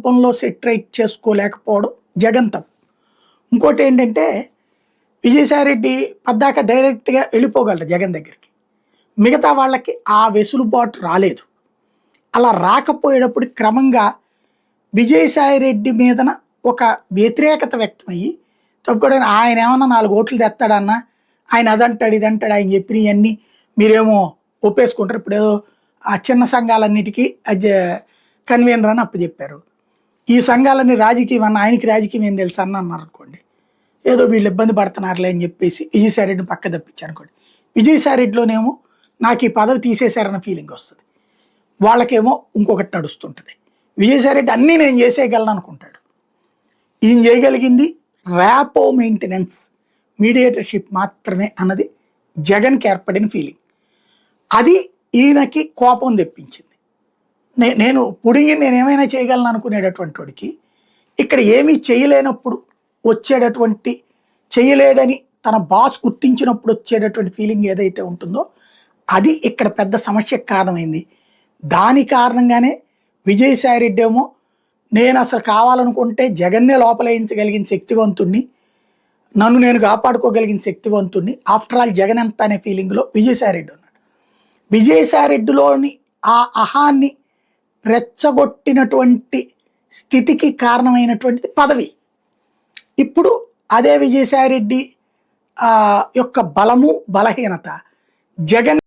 సందర్భంలో సెటరైట్ చేసుకోలేకపోవడం జగన్ తప్పు. ఇంకోటి ఏంటంటే విజయసాయిరెడ్డి పద్దాక డైరెక్ట్గా వెళ్ళిపోగలరు జగన్ దగ్గరికి. మిగతా వాళ్ళకి ఆ వెసులుబాటు రాలేదు. అలా రాకపోయేటప్పుడు క్రమంగా విజయసాయిరెడ్డి మీదన ఒక వ్యతిరేకత వ్యక్తమయ్యి తప్పుకోవడానికి ఆయన ఏమన్నా నాలుగు ఓట్లు తెస్తాడన్నా ఆయన అదంటాడు ఇదంటాడు ఆయన చెప్పినవన్నీ మీరేమో ఒప్పేసుకుంటారు. ఇప్పుడు ఏదో ఆ చిన్న సంఘాలన్నిటికీ అది కన్వీనర్ అని అప్పచెప్పారు. ఈ సంఘాలన్నీ రాజకీయం అన్న ఆయనకి రాజకీయం ఏం తెలుసు అన్న అన్నారు అనుకోండి. ఏదో వీళ్ళు ఇబ్బంది పడుతున్నారులే అని చెప్పేసి విజయసాయిరెడ్డిని పక్క తప్పించారు అనుకోండి. విజయసాయిరెడ్డిలోనేమో నాకు ఈ పదవి తీసేశారన్న ఫీలింగ్ వస్తుంది. వాళ్ళకేమో ఇంకొకటి నడుస్తుంటుంది. విజయసాయిరెడ్డి అన్నీ నేను చేసేయగలను అనుకుంటాడు. ఈయన చేయగలిగింది ర్యాపో మెయింటెనెన్స్ మీడియేటర్షిప్ మాత్రమే అన్నది జగన్కి ఏర్పడిన ఫీలింగ్ అది ఈయనకి కోపం తెప్పించింది. నే నేను పుడింగి నేను ఏమైనా చేయగలను అనుకునేటటువంటి వాడికి ఇక్కడ ఏమీ చేయలేనప్పుడు వచ్చేటటువంటి చేయలేడని తన బాస్ గుర్తించినప్పుడు వచ్చేటటువంటి ఫీలింగ్ ఏదైతే ఉంటుందో అది ఇక్కడ పెద్ద సమస్యకు కారణమైంది. దాని కారణంగానే విజయసాయిరెడ్డి ఏమో నేను అసలు కావాలనుకుంటే జగన్నే లోపలేయించగలిగిన శక్తివంతుణ్ణి నన్ను నేను కాపాడుకోగలిగిన శక్తివంతుణ్ణి ఆఫ్టర్ ఆల్ జగన్ ఎంత అనే ఫీలింగ్లో విజయసాయిరెడ్డి ఉన్నాడు. విజయసాయిరెడ్డిలోని ఆ అహాన్ని రెచ్చగొట్టినటువంటి స్థితికి కారణమైనటువంటిది పదవి. ఇప్పుడు అదే విజయసాయిరెడ్డి యొక్క బలము బలహీనత. జగన్